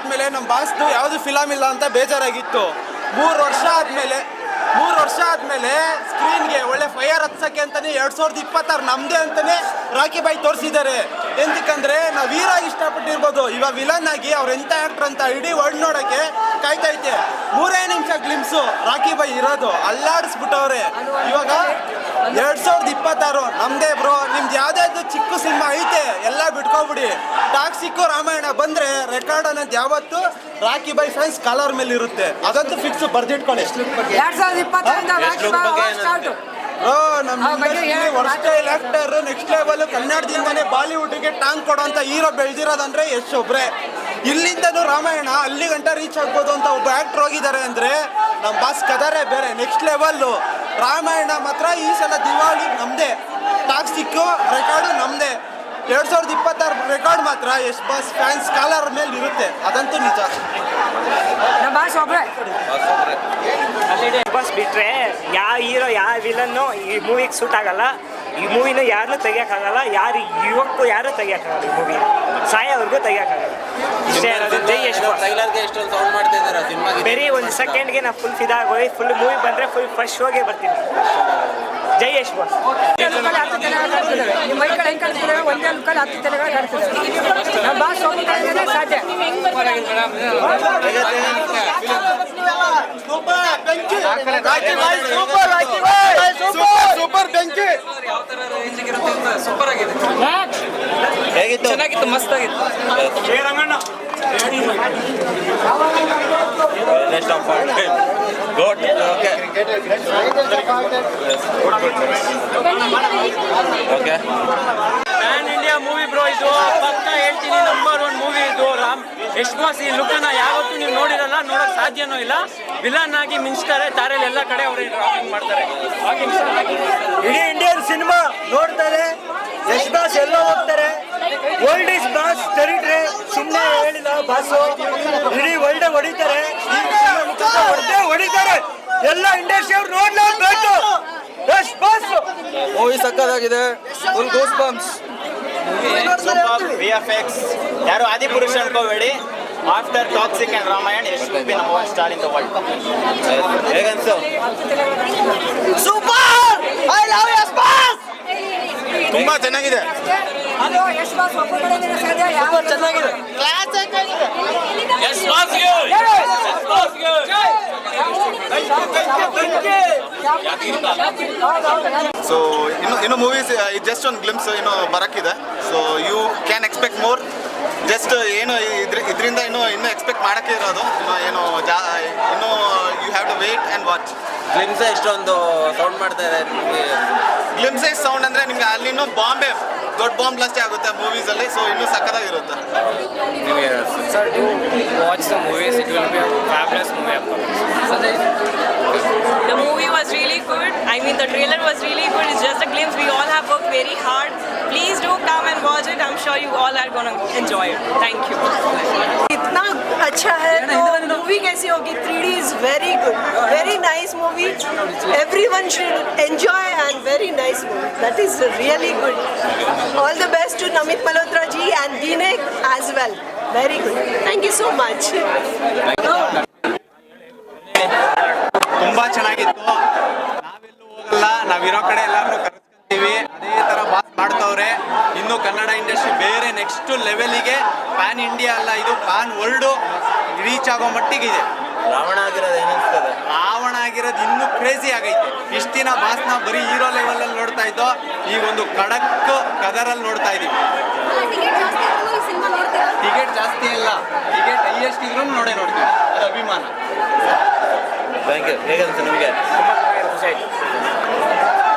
ಆದ್ಮೇಲೆ ನಮ್ಮ ಬಾಸ್ದು ಯಾವುದು ಫಿಲಮ್ ಇಲ್ಲ ಅಂತ ಬೇಜಾರಾಗಿತ್ತು. ಮೂರು ವರ್ಷ ಆದಮೇಲೆ, ಮೂರು ವರ್ಷ ಆದಮೇಲೆ ಸ್ಕ್ರೀನ್ಗೆ ಒಳ್ಳೆ ಫೈರ್ ಹತ್ಸಕ್ಕೆ ಅಂತಲೇ ಎರಡು ಸಾವಿರದ ಇಪ್ಪತ್ತಾರು ನಮ್ಮದೇ ಅಂತಲೇ ರಾಕಿ ಬಾಯಿ ತೋರಿಸಿದ್ದಾರೆ. ಎಂತಕ್ಕಂದ್ರೆ ನಾವು ವೀರಾಗಿ ಇಷ್ಟಪಟ್ಟಿರ್ಬೋದು. ಇವಾಗ ವಿಲನ್ ಆಗಿ ಅವ್ರು ಎಂಥ ಆ್ಯಕ್ಟ್ರ್ ಅಂತ ಇಡೀ ವರ್ಲ್ಡ್ ನೋಡೋಕ್ಕೆ ಕಾಯ್ತೈತೆ ಮೂರೇ ನಿಮಿಷ ಗ್ಲಿಮ್ಸು ರಾಕಿ ಬಾಯಿ ಇರೋದು. ಅಲ್ಲಾಡಿಸ್ಬಿಟ್ಟವ್ರೆ. ಇವಾಗ ಎರಡು ಸಾವಿರದ ಇಪ್ಪತ್ತಾರು ನಮ್ಮದೇ ಬ್ರೋ ಯಾವ್ದಾದ್ರು ಚಿಕ್ಕ ಸಿನಿಮಾ ಐತೆ ಎಲ್ಲ ಬಿಟ್ಕೊಬಿಡಿ. ಟಾಕ್ಸಿಕ್ಕು ರಾಮಾಯಣ ಬಂದ್ರೆ ರೆಕಾರ್ಡ್ ಅನ್ನೋದು ಯಾವತ್ತು ರಾಕಿ ಬೈ ಫ್ರೆಂಡ್ಸ್ ಕಲರ್ ಮೇಲೆ ಇರುತ್ತೆ. ಅದಂತೂ ಫಿಕ್ಸ್ ಬರ್ದಿಟ್ಕೊಳ್ಳಿ. ಎರಡ್ ಸಾವಿರದ ಇಪ್ಪತ್ತರಿಂದ ಸ್ಟಾರ್ಟ್ ಬ್ರೋ ನಮ್ಮ ಆ ಬಗ್ಗೆ ಆಕ್ಟರ್ ನೆಕ್ಸ್ಟ್ ಲೆವೆಲ್ ಕನ್ನಡದಿಂದನೇ ಬಾಲಿವುಡ್ಗೆ ಟಾಂಗ್ ಕೊಡೋಂತ ಹೀರೋ ಬೆಳೆದಿರೋದಂದ್ರೆ ಎಷ್ಟು ಒಬ್ರೆ. ಇಲ್ಲಿಂದನೂ ರಾಮಾಯಣ ಅಲ್ಲಿ ಗಂಟ ರೀಚ್ ಆಗ್ಬೋದು ಅಂತ ಒಬ್ಬ ಆಕ್ಟರ್ ಹೋಗಿದ್ದಾರೆ ಅಂದ್ರೆ ನಮ್ಮ ಬಾಸ್ ಕದಾರೆ ಬೇರೆ ನೆಕ್ಸ್ಟ್ ಲೆವೆಲ್ ರಾಮಾಯಣ ಮಾತ್ರ ಈ ಸಲ ದಿವಾಳಿ ನಮ್ದೇ. ಟಾಕ್ಸಿಕ್ಕು ರೆಕಾರ್ಡು ನಮ್ಮದೇ ಎರಡು ಸಾವಿರದ ಇಪ್ಪತ್ತಾರು ರೆಕಾರ್ಡ್ ಮಾತ್ರ. ಯಶ್ ಬಸ್ ಫ್ಯಾನ್ಸ್ ಕಾಲರ್ ಮೇಲೆ ಇರುತ್ತೆ ಅದಂತೂ ನಿಜ. ನಮ್ಮ ಒಬ್ರೆ. ಬಸ್ ಬಿಟ್ರೆ ಯಾವ ಹೀರೋ ಯಾವ ವಿಲನ್ನು ಈ ಮೂವಿಗೆ ಸೂಟ್ ಆಗಲ್ಲ. ಈ ಮೂವಿನ ಯಾರನ್ನೂ ತೆಗಿಯೋಕ್ಕಾಗಲ್ಲ ಯಾರು ಯುವಕ್ಕೂ ಯಾರು ತೆಗಿಯೋಕ್ಕಾಗಲ್ಲ ಈ ಮೂವಿ ಅವ್ರಿಗೂ ತೆಗಿಯೋಕ್ಕಾಗಲ್ಲ ಇಷ್ಟೇ ಇರೋದು. ಜೈ ಯಶ್ ಬಾಸ್ ಟ್ರೈಲರ್ಗೆ ಎಷ್ಟೊಂದು ಸೌಂಡ್ ಮಾಡ್ತಾ ಇದ್ದಾರೆ? ಬರೀ ಒಂದು ಸೆಕೆಂಡ್ಗೆ ನಾನು ಫುಲ್ ಫಿದಾಗೋಗಿ ಫುಲ್ ಮೂವಿ ಬಂದರೆ ಫುಲ್ ಫಸ್ಟ್ ಶೋಗೆ ಬರ್ತೀನಿ. ಜೈ ಯಶ್ ಬಾಸ್ ಲುಕ್ಕಲ್ಲಿ ಹತ್ತು ಜನ ಕಾಣ್ತಿದ್ದಾರೆ ನಿಮ್ಮ ಮೈ ಕಡೆ ಹೆಂಗೆ ಕಾಣ್ತಿದ್ದಾರೆ ಒಂದೇ ಲುಕ್ಕಲ್ಲಿ ಹತ್ತು ನಮ್ಮ ಭಾಷೆ ಕಡೆಯಿಂದನೇ ಸಾಧ್ಯ ಸೂಪರ್ ಬೆಂಕಿ ಹೇಗಿತ್ತು ಚೆನ್ನಾಗಿತ್ತು ಮಸ್ತ್ ಆಗಿತ್ತು next of good okay okay pan India movie bro ಇದು ಪಕ್ಕ ಹೇಳ್ತೀನಿ ನಂಬರ್ ಒನ್ ಮೂವಿ ಇದು. ರಾಮ್ ಯಶ್ ಬಾಸ್ ಈ ಲುಕ್ಕನ್ನ ಯಾವತ್ತೂ ನೀವು ನೋಡಿರಲ್ಲ ನೋಡಕ್ ಸಾಧ್ಯನೂ ಇಲ್ಲ. ವಿಲನ್ ಆಗಿ ಮಿಂಚ್ತಾರೆ ದಾರಿಯಲ್ಲಿ ಎಲ್ಲ ಕಡೆ ಅವರು ರಾಕಿಂಗ್ ಮಾಡ್ತಾರೆ. ಇಡೀ ಇಂಡಿಯನ್ ಸಿನಿಮಾ ನೋಡ್ತಾರೆ ಯಶ್ ಬಾಸ್ ಎಲ್ಲ ಹೋಗ್ತಾರೆ. ವರ್ಲ್ಡ್ ಇಸ್ ಬಾಸ್ ತೆರಿಟ್ರೆ ಸುಮ್ಮನೆ ಹೇಳಿಲ್ಲ ಬಾಸು ಇಡೀ ವರ್ಲ್ಡ್ ಹೊಡಿತಾರೆ. ಹೊಡ್ದೇ ಹೊಡಿತಾರೆ. ಎಲ್ಲ ಇಂಡಸ್ಟ್ರಿ ಅವ್ರು ನೋಡ್ಲೇಬೇಕು. Yash boss movie ಸಕ್ಕದಾಗಿದೆ full goose bumps V F X ಯಾರು ಆದಿಪುರುಷ ಅನ್ಕೋಬೇಡಿ ಆಫ್ಟರ್ ಟಾಕ್ಸಿಕ್ ಅಂಡ್ ರಾಮಾಯಣ ಎಷ್ಟು be number one star in the world ಹೇಗನ್ಸು ತುಂಬಾ ಚೆನ್ನಾಗಿದೆ. ಅದು ಯಶ್ ಬಾಸ್ ಒಬ್ಬ ಕಡೆಯಿಂದನೇ ಸಾಧ್ಯ ಯಾವ ಚೆನ್ನಾಗಿದೆ. ಸೊ ಇನ್ನು ಇನ್ನು ಮೂವೀಸ್ ಜಸ್ಟ್ ಒಂದು ಗ್ಲಿಮ್ಸ್ ಇನ್ನು ಬರಕ್ಕಿದೆ. So you can expect more just ಏನು ಇದ್ರ ಇದರಿಂದ ಇನ್ನು ಇನ್ನೂ ಎಕ್ಸ್ಪೆಕ್ಟ್ ಮಾಡೋಕ್ಕೆ ಇರೋದು. ಇನ್ನು ಏನು ಜಾ ಇನ್ನು you have to wait and watch glimpse ಎಷ್ಟೊಂದು ಸೌಂಡ್ ಮಾಡ್ತಾ ಇದೆ ನಿಮಗೆ? ಗ್ಲಿಮ್ಸೈಸ್ ಸೌಂಡ್ ಅಂದರೆ ನಿಮ್ಗೆ ಅಲ್ಲಿನೂ ಬಾಂಬೆ ದೊಡ್ಡ ಬಾಂಬ್ ಬ್ಲಾಸ್ಟ್ ಆಗುತ್ತೆ ಮೂವೀಸಲ್ಲಿ ಸೊ ಇನ್ನೂ ಸಕ್ಕತ್ತಾಗಿರುತ್ತೆ watch the movies it will It very hard. Please do come and watch it. I'm sure you all are going to enjoy it. Thank you. इतना अच्छा है तो मूवी कैसी होगी three D is very good very nice movie everyone should enjoy and very nice movie that is really good all the best to Namit Malhotra ji and दीनेक as well very good thank you so much ತುಂಬಾ ಚೆನ್ನಾಗಿತ್ತು ನಾವೆಲ್ಲೂ ಹೋಗಲ್ಲ ನಾವಿರೋ ಕಡೆ ಎಲ್ಲಾರನ್ನೂ ಇನ್ನು Kannada industry ಬೇರೆ next ಲೆವೆಲಿಗೆ pan India ಅಲ್ಲ ಇದು ಪ್ಯಾನ್ ವರ್ಲ್ಡು ರೀಚ್ ಆಗೋ ಮಟ್ಟಿಗಿದೆ. ರಾವಣ ಆಗಿರೋದು ಏನಿಸ್ತದೆ? ರಾವಣ ಆಗಿರೋದು ಇನ್ನೂ ಕ್ರೇಜಿ ಆಗೈತೆ. ಇಷ್ಟಿನ ದಿನ ಬಾಸ್ನ ಬರೀ ಹೀರೋ ಲೆವೆಲ್ ಅಲ್ಲಿ ನೋಡ್ತಾ ಇದ್ದೋ ಈಗ ಒಂದು ಖಡಕ್ ಕದರಲ್ಲಿ ನೋಡ್ತಾ ಇದೀವಿ. ಟಿಕೆಟ್ ಜಾಸ್ತಿ ಇಲ್ಲ. ಟಿಕೆಟ್ ಹೈಯೆಸ್ಟ್ ಇದ್ರೂ ನೋಡೇ ನೋಡ್ತೀವಿ. ಅದು ಅಭಿಮಾನ. ಥ್ಯಾಂಕ್ ಯು ಹೇಗೆ ನಮಗೆ? ತುಂಬ ಚೆನ್ನಾಗಿದೆ ಖುಷಿ ಆಯ್ತು.